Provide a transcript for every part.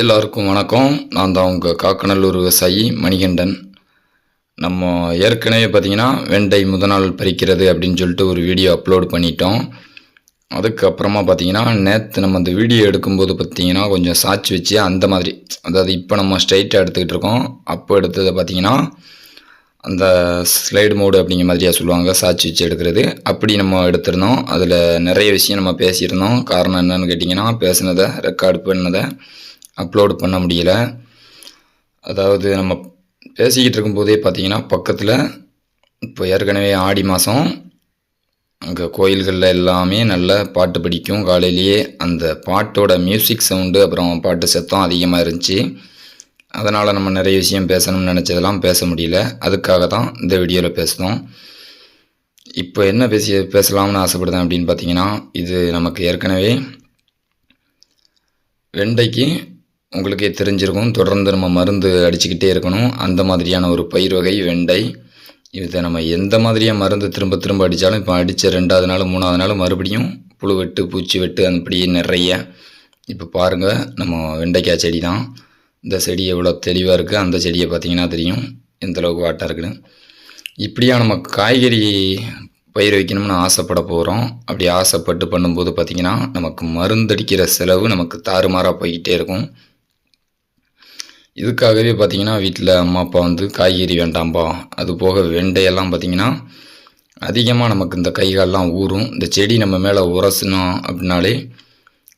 எல்லாருக்கும் வணக்கம். நான் தான் உங்கள் காக்கநல்லூர் விவசாயி மணிகண்டன். நம்ம ஏற்கனவே பார்த்தீங்கன்னா வெண்டை முத நாள் பறிக்கிறது அப்படின்னு சொல்லிட்டு ஒரு வீடியோ அப்லோட் பண்ணிட்டோம். அதுக்கப்புறமா பார்த்தீங்கன்னா நேற்று நம்ம அந்த வீடியோ எடுக்கும்போது பார்த்தீங்கன்னா கொஞ்சம் சாட்சி வச்சு அந்த மாதிரி அதாவது இப்போ நம்ம ஸ்ட்ரைட்டாக எடுத்துக்கிட்டு இருக்கோம். அப்போ எடுத்ததை பார்த்திங்கன்னா அந்த ஸ்லைடு மோடு அப்படிங்கிற மாதிரியாக சொல்லுவாங்க சாட்சி வச்சு எடுக்கிறது. அப்படி நம்ம எடுத்திருந்தோம். அதில் நிறைய விஷயம் நம்ம பேசியிருந்தோம். காரணம் என்னன்னு கேட்டிங்கன்னா பேசுனதை ரெக்கார்டு பண்ணதை அப்லோடு பண்ண முடியல. அதாவது நம்ம பேசிக்கிட்டு இருக்கும்போதே பார்த்திங்கன்னா பக்கத்தில் இப்போ ஏற்கனவே ஆடி மாதம் அங்கே கோயில்களில் எல்லாமே நல்ல பாட்டு படிக்கும். காலையிலேயே அந்த பாட்டோட மியூசிக் சவுண்டு அப்புறம் பாட்டு சத்தம் அதிகமாக இருந்துச்சு. அதனால் நம்ம நிறைய விஷயம் பேசணும்னு நினச்சதெல்லாம் பேச முடியல. அதுக்காக தான் இந்த வீடியோவில் பேசணும் இப்போ என்ன பேசி பேசலாம்னு ஆசைப்படுதேன் அப்படின்னு பார்த்தீங்கன்னா இது நமக்கு ஏற்கனவே வெண்டைக்கு உங்களுக்கே தெரிஞ்சிருக்கும். தொடர்ந்து நம்ம மருந்து அடிச்சுக்கிட்டே இருக்கணும். அந்த மாதிரியான ஒரு பயிர் வகை வெண்டை. இதை நம்ம எந்த மாதிரியாக மருந்து திரும்ப திரும்ப அடித்தாலும் இப்போ அடித்த ரெண்டாவது நாள் மூணாவது நாள் மறுபடியும் புழு வெட்டு பூச்சி வெட்டு அப்படியே நிறைய. இப்போ பாருங்கள் நம்ம வெண்டைக்காய் செடி தான். இந்த செடி எவ்வளோ தெளிவாக இருக்குது அந்த செடியை பார்த்தீங்கன்னா தெரியும். எந்தளவுக்கு வாட்டாக இருக்குன்னு. இப்படியா நம்ம காய்கறி பயிர் வைக்கணும்னு ஆசைப்பட போகிறோம் அப்படி ஆசைப்பட்டு பண்ணும்போது பார்த்திங்கன்னா நமக்கு மருந்தடிக்கிற செலவு நமக்கு தாறுமாறாக போய்கிட்டே இருக்கும். இதுக்காகவே பார்த்தீங்கன்னா வீட்டில் அம்மா அப்பா வந்து காய்கறி வேண்டாம்பா. அது போக வெண்டையெல்லாம் பார்த்தீங்கன்னா அதிகமாக நமக்கு இந்த கைகாலெலாம் ஊறும். இந்த செடி நம்ம மேலே உரசணும் அப்படின்னாலே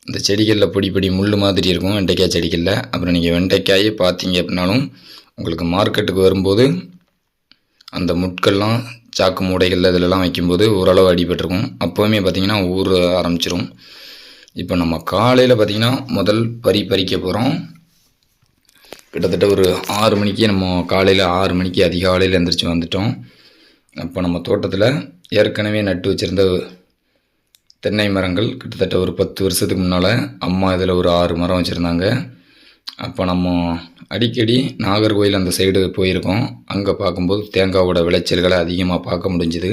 இந்த செடிகளில் பொடி பொடி முள் மாதிரி இருக்கும் வெண்டைக்காய் செடிகளில். அப்புறம் நீங்கள் வெண்டைக்காயே பார்த்தீங்க அப்படின்னாலும் உங்களுக்கு மார்க்கெட்டுக்கு வரும்போது அந்த முட்கள்லாம் சாக்கு மூடைகளில் இதிலெல்லாம் வைக்கும்போது ஓரளவு அடிபட்டிருக்கும். அப்போவுமே பார்த்திங்கன்னா ஊற ஆரம்பிச்சிரும். இப்போ நம்ம காலையில் பார்த்திங்கன்னா முதல் பறி பறிக்க போகிறோம் கிட்டத்தட்ட ஒரு ஆறு மணிக்கு நம்ம காலையில் ஆறு மணிக்கு அதிகாலையில் எழுந்திரிச்சு வந்துட்டோம். அப்போ நம்ம தோட்டத்தில் ஏற்கனவே நட்டு வச்சுருந்த தென்னை மரங்கள் கிட்டத்தட்ட ஒரு பத்து வருஷத்துக்கு முன்னால் அம்மா இதில் ஒரு ஆறு மரம் வச்சுருந்தாங்க. அப்போ நம்ம அடிக்கடி நாகர்கோயில் அந்த சைடு போயிருக்கோம். அங்கே பார்க்கும்போது தேங்காவோட விளைச்சல்களை அதிகமாக பார்க்க முடிஞ்சுது.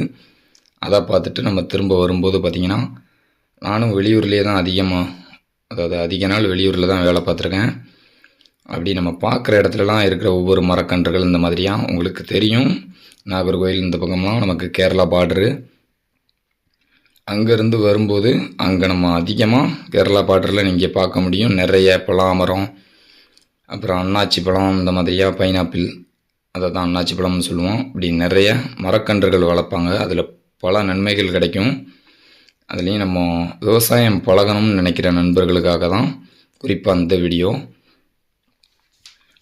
அதை பார்த்துட்டு நம்ம திரும்ப வரும்போது பார்த்திங்கன்னா நானும் வெளியூர்லேயே தான் அதிகமாக அதாவது அதிக நாள் வெளியூரில் தான் வேலை பார்த்துருக்கேன். அப்படி நம்ம பார்க்குற இடத்துலலாம் இருக்கிற ஒவ்வொரு மரக்கன்றுகள் இந்த மாதிரியாக உங்களுக்கு தெரியும். நாகர்கோயில் இந்த பக்கம்லாம் நமக்கு கேரளா பார்டரு அங்கேருந்து வரும்போது அங்கே நம்ம அதிகமாக கேரளா பார்டரில் நீங்கள் பார்க்க முடியும். நிறைய பலாமரம் அப்புறம் அண்ணாச்சி பழம் இந்த மாதிரியாக பைனாப்பிள் அதை தான் அன்னாச்சி பழம்னு சொல்லுவோம். இப்படி நிறைய மரக்கன்றுகள் வளர்ப்பாங்க. அதில் பல நன்மைகள் கிடைக்கும். அதுலேயும் நம்ம விவசாயம் பழகணும்னு நினைக்கிற நண்பர்களுக்காக தான் குறிப்பாக அந்த வீடியோ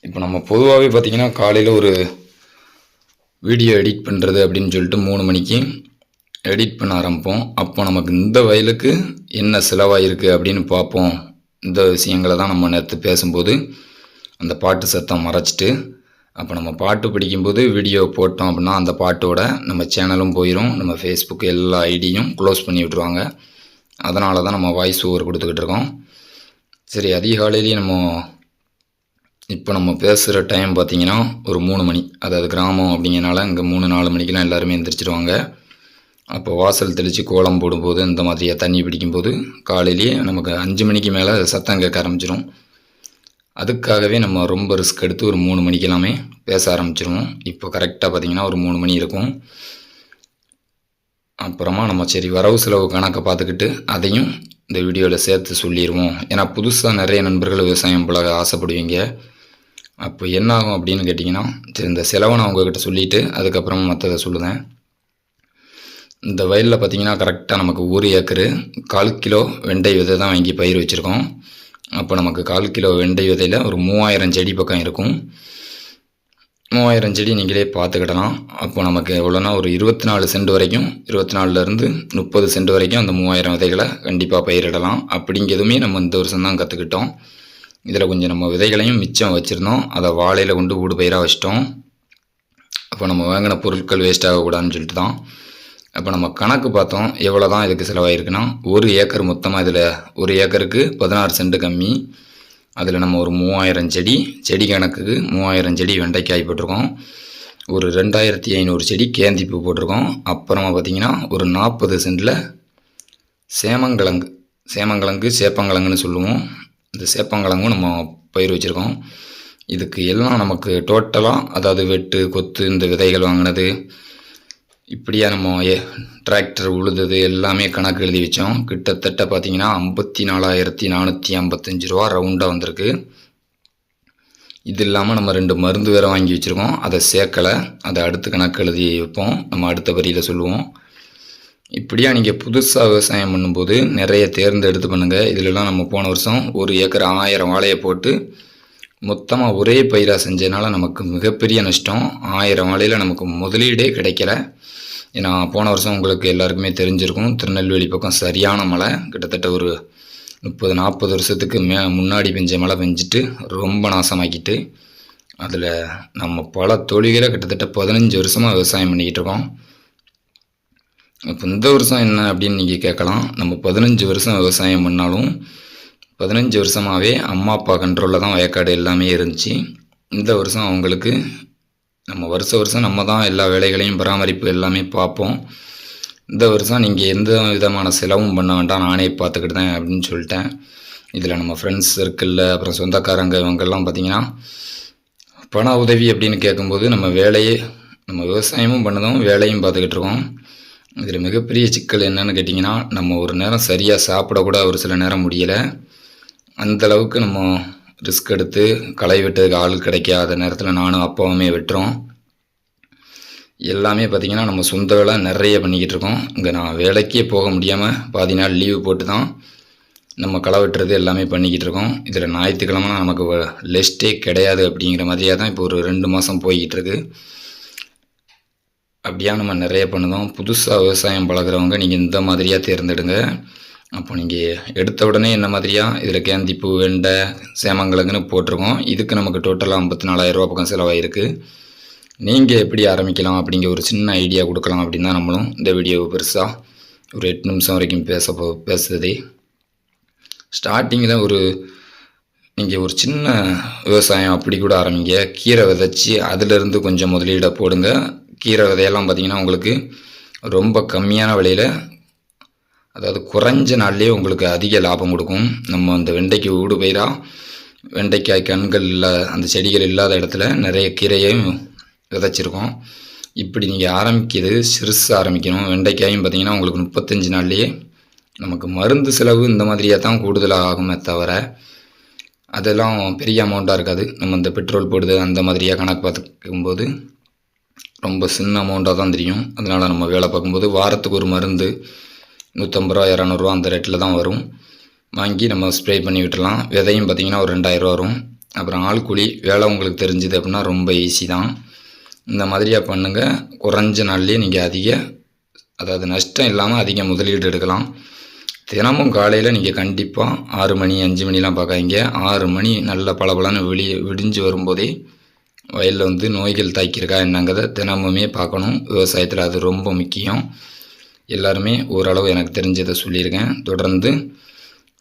இப்போ நம்ம பொதுவாகவே பார்த்திங்கன்னா காலையில் ஒரு வீடியோ எடிட் பண்ணுறது அப்படின்னு சொல்லிட்டு மூணு மணிக்கு எடிட் பண்ண ஆரம்பிப்போம். அப்போ நமக்கு இந்த வயலுக்கு என்ன செலவாயிருக்கு அப்படின்னு பார்ப்போம். இந்த விஷயங்களை தான் நம்ம நேற்று பேசும்போது அந்த பாட்டு சத்தம் மறைச்சிட்டு அப்போ நம்ம பாட்டு படிக்கும்போது வீடியோ போட்டோம் அப்படின்னா அந்த பாட்டோட நம்ம சேனலும் போயிடும் நம்ம ஃபேஸ்புக் எல்லா ஐடியும் க்ளோஸ் பண்ணி விட்ருவாங்க அதனால தான் நம்ம வாய்ஸ் ஓவர் கொடுத்துக்கிட்டு இருக்கோம். சரி அதிகாலையிலேயே நம்ம இப்போ நம்ம பேசுகிற டைம் பார்த்திங்கன்னா ஒரு மூணு மணி. அதாவது கிராமம் அப்படிங்கிறனால இங்கே மூணு நாலு மணிக்கெலாம் எல்லாருமே எந்திரிச்சிடுவாங்க அப்போ வாசல் தெளித்து கோலம் போடும்போது இந்த மாதிரியாக தண்ணி பிடிக்கும்போது காலையிலேயே நமக்கு அஞ்சு மணிக்கு மேலே சத்தம் கேட்க ஆரம்பிச்சிடும் அதுக்காகவே நம்ம ரொம்ப ரிஸ்க் எடுத்து ஒரு மூணு மணிக்கெல்லாமே பேச ஆரம்பிச்சிருவோம். இப்போ கரெக்டாக பார்த்திங்கன்னா ஒரு மூணு மணி இருக்கும். அப்புறமா நம்ம சரி வரவு செலவு கணக்கை பார்த்துக்கிட்டு அதையும் இந்த வீடியோவில் சேர்த்து சொல்லிடுவோம் ஏன்னா புதுசாக நிறைய நண்பர்கள் விவசாயம் பழக ஆசைப்படுவீங்க. அப்போ என்ன ஆகும் அப்படின்னு கேட்டிங்கன்னா சரி இந்த செலவை நான் உங்ககிட்ட சொல்லிவிட்டு அதுக்கப்புறம் மற்றதை சொல்லுதேன். இந்த வயலில் பார்த்திங்கன்னா கரெக்டாக நமக்கு ஒரு ஏக்கரு கால் கிலோ வெண்டை விதை தான் வாங்கி பயிர் வச்சுருக்கோம். அப்போ நமக்கு கால் கிலோ வெண்டை விதையில் ஒரு மூவாயிரம் செடி பக்கம் இருக்கும். மூவாயிரம் செடி நீங்களே பார்த்துக்கிடலாம். அப்போ நமக்கு எவ்வளோனா ஒரு இருபத்தி நாலு சென்ட் வரைக்கும் இருபத்தி நாலுலேருந்து முப்பது சென்ட் வரைக்கும் அந்த மூவாயிரம் விதைகளை கண்டிப்பாக பயிரிடலாம். அப்படிங்கிறதுமே நம்ம இந்த வருஷம் தான் கற்றுக்கிட்டோம் இதில் கொஞ்சம் நம்ம விதைகளையும் மிச்சம் வச்சுருந்தோம். அதை வாழையில் கொண்டு ஊடு பயிராக வச்சிட்டோம். அப்போ நம்ம வாங்கின பொருட்கள் வேஸ்ட் ஆகக்கூடாதுன்னு சொல்லிட்டு தான். அப்போ நம்ம கணக்கு பார்த்தோம் எவ்வளோ தான் இதுக்கு செலவாயிருக்குன்னா ஒரு ஏக்கர் மொத்தமாக இதில் ஒரு ஏக்கருக்கு பதினாறு சென்ட் கம்மி. அதில் நம்ம ஒரு மூவாயிரம் செடி செடி கணக்குக்கு மூவாயிரம் செடி வெண்டைக்காய் போட்டிருக்கோம். ஒரு ரெண்டாயிரத்தி ஐநூறு செடி கேந்திப்பூ போட்டிருக்கோம். அப்புறமா பார்த்திங்கன்னா ஒரு நாற்பது சென்டில் சேமங்கிழங்கு சேமங்கிழங்கு சேப்பங்கிழங்குன்னு சொல்லுவோம். இந்த சேப்பங்கிழங்கும் நம்ம பயிர் வச்சுருக்கோம். இதுக்கு எல்லாம் நமக்கு டோட்டலாக அதாவது வெட்டு கொத்து இந்த விதைகள் வாங்கினது. இப்படியாக நம்ம ஏ- டிராக்டர் உழுதது எல்லாமே கணக்கு எழுதி வச்சோம். கிட்டத்தட்ட பார்த்திங்கன்னா ஐம்பத்தி நாலாயிரத்தி நானூற்றி ஐம்பத்தஞ்சு ரூபா ரவுண்டாக வந்திருக்கு. இது இல்லாமல் நம்ம ரெண்டு மருந்து வேறு வாங்கி வச்சுருக்கோம். அதை சேர்க்கலை. அதை அடுத்து கணக்கு எழுதி வைப்போம். நம்ம அடுத்த வரியில் சொல்லுவோம். இப்படியா நீங்கள் புதுசாக விவசாயம் பண்ணும்போது நிறைய தேர்ந்தெடுத்து பண்ணுங்கள் இதிலலாம் நம்ம போன வருஷம் ஒரு ஏக்கர் ஆயிரம் வாழையை போட்டு மொத்தமாக ஒரே பயிராக செஞ்சதுனால நமக்கு மிகப்பெரிய நஷ்டம். ஆயிரம் வாழையில் நமக்கு முதலீடே கிடைக்கல. ஏன்னா போன வருஷம் உங்களுக்கு எல்லாருக்குமே தெரிஞ்சிருக்கும் திருநெல்வேலி பக்கம் சரியான மழை. கிட்டத்தட்ட ஒரு முப்பது நாற்பது வருஷத்துக்கு மே முன்னாடி பெஞ்ச மழை பெஞ்சிட்டு ரொம்ப நாசமாக்கிட்டு அதில் நம்ம பல தொழில்களை கிட்டத்தட்ட பதினஞ்சு வருஷமாக விவசாயம் பண்ணிக்கிட்டு இருக்கோம். இப்போ இந்த வருஷம் என்ன அப்படின்னு நீங்கள் கேட்கலாம். நம்ம பதினஞ்சு வருஷம் விவசாயம் பண்ணாலும் பதினஞ்சு வருஷமாகவே அம்மா அப்பா கண்ட்ரோலில் தான் வயக்காடு எல்லாமே இருந்துச்சு. இந்த வருஷம் அவங்களுக்கு நம்ம வருஷ வருஷம் நம்ம தான் எல்லா வேலைகளையும் பராமரிப்பு எல்லாமே பார்ப்போம். இந்த வருஷம் நீங்கள் எந்த விதமான செலவும் பண்ண வேண்டாம். நானே பார்த்துக்கிட்டேன் அப்படின்னு சொல்லிட்டேன். இதில் நம்ம ஃப்ரெண்ட்ஸ் சர்க்கிளில் அப்புறம் சொந்தக்காரங்க இவங்கெல்லாம் பார்த்தீங்கன்னா பண உதவி அப்படின்னு கேட்கும்போது நம்ம வேலையே நம்ம விவசாயமும் பண்ணதும் வேலையும் பார்த்துக்கிட்டு இருக்கோம். இதில் மிகப்பெரிய சிக்கல் என்னென்னு கேட்டிங்கன்னா நம்ம ஒரு நேரம் சரியாக சாப்பிடக்கூட ஒரு சில நேரம் முடியலை. அந்தளவுக்கு நம்ம ரிஸ்க் எடுத்து களை வெட்டுறதுக்கு ஆள் கிடைக்காத நேரத்தில் நானும் அப்பாவுமே வெட்டுறோம். எல்லாமே பார்த்திங்கன்னா நம்ம சொந்த வேலை நிறைய பண்ணிக்கிட்டு இருக்கோம். இங்கே நான் வேலைக்கே போக முடியாமல் பாதி நாள் லீவு போட்டு தான் நம்ம களை வெட்டுறது எல்லாமே பண்ணிக்கிட்டு இருக்கோம். இதில் ஞாயிற்றுக்கிழமை நமக்கு லெஸ்ட்டே கிடையாது அப்படிங்கிற மாதிரியாக தான் இப்போ ஒரு ரெண்டு மாதம் போய்கிட்டு இருக்குது அப்படியா நம்ம நிறைய பண்ணுதோம். புதுசாக விவசாயம் பழகுறவங்க நீங்கள் இந்த மாதிரியாக தேர்ந்தெடுங்க. அப்போ நீங்கள் எடுத்த உடனே என்ன மாதிரியா? இதில் கேந்திப்பூ வெண்டை சேமங்கிழங்குன்னு போட்டிருக்கோம். இதுக்கு நமக்கு டோட்டலாக ஐம்பத்தி நாலாயிரரூபா பக்கம் செலவாயிருக்கு. நீங்கள் எப்படி ஆரம்பிக்கலாம் அப்படிங்கிற ஒரு சின்ன ஐடியா கொடுக்கலாம் அப்படின்னு தான் நம்மளும் இந்த வீடியோவை பெருசாக ஒரு எட்டு நிமிஷம் வரைக்கும் பேச போ பேசுதே ஸ்டார்டிங்கில் ஒரு நீங்கள் ஒரு சின்ன விவசாயம் அப்படி கூட ஆரம்பிங்க. கீரை விதைச்சி அதிலிருந்து கொஞ்சம் முதலீடை போடுங்க. கீரை விதையெல்லாம் பார்த்தீங்கன்னா உங்களுக்கு ரொம்ப கம்மியான விலையில் அதாவது குறைஞ்ச நாள்லேயே உங்களுக்கு அதிக லாபம் கொடுக்கும். நம்ம அந்த வெண்டைக்கு ஊடு பயிராக வெண்டைக்காய் கண்கள் இல்லாத அந்த செடிகள் இல்லாத இடத்துல நிறைய கீரையும் விதைச்சிருக்கோம். இப்படி நீங்கள் ஆரம்பிக்கிறது சிறுசு ஆரம்பிக்கணும். வெண்டைக்காயும் பார்த்திங்கன்னா உங்களுக்கு முப்பத்தஞ்சு நாள்லேயே நமக்கு மருந்து செலவு இந்த மாதிரியாக தான் கூடுதலாக ஆகுமே தவிர அதெல்லாம் பெரிய அமௌண்ட்டாக இருக்காது. நம்ம இந்த பெட்ரோல் போடுது அந்த மாதிரியாக கணக்கு பார்த்துக்கும்போது ரொம்ப சின்ன அமௌண்ட்டாக தான் தெரியும். அதனால் நம்ம வேலை பார்க்கும்போது வாரத்துக்கு ஒரு மருந்து நூற்றம்பது ரூபா இரநூறுவா அந்த ரேட்டில் தான் வரும். வாங்கி நம்ம ஸ்ப்ரே பண்ணி விட்டுலாம் விதையும் பார்த்திங்கன்னா ஒரு ரெண்டாயிரரூவா வரும். அப்புறம் ஆள் கூலி வேலை உங்களுக்கு தெரிஞ்சுது அப்படின்னா ரொம்ப ஈஸி தான். இந்த மாதிரியாக பண்ணுங்கள் குறைஞ்ச நாள்லேயே நீங்கள் அதிக அதாவது நஷ்டம் இல்லாமல் அதிக முதலீடு எடுக்கலாம். தினமும் காலையில் நீங்கள் கண்டிப்பாக ஆறு மணி அஞ்சு மணிலாம் பார்க்காதீங்க. ஆறு மணி நல்ல பளபளன்னு வெளியே விடிஞ்சு வரும்போதே வயலில் வந்து நோய்கள் தாக்கியிருக்கா என்னங்கிறத தினமுமே பார்க்கணும். விவசாயத்தில் அது ரொம்ப முக்கியம். எல்லாருமே ஓரளவு எனக்கு தெரிஞ்சதை சொல்லியிருக்கேன். தொடர்ந்து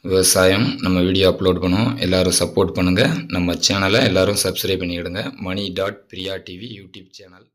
விவசாயம் நம்ம வீடியோ அப்லோட் பண்ணுவோம். எல்லோரும் சப்போர்ட் பண்ணுங்கள் நம்ம சேனலை எல்லோரும் சப்ஸ்கிரைப் பண்ணிவிடுங்க Mani dot Priya TV YouTube channel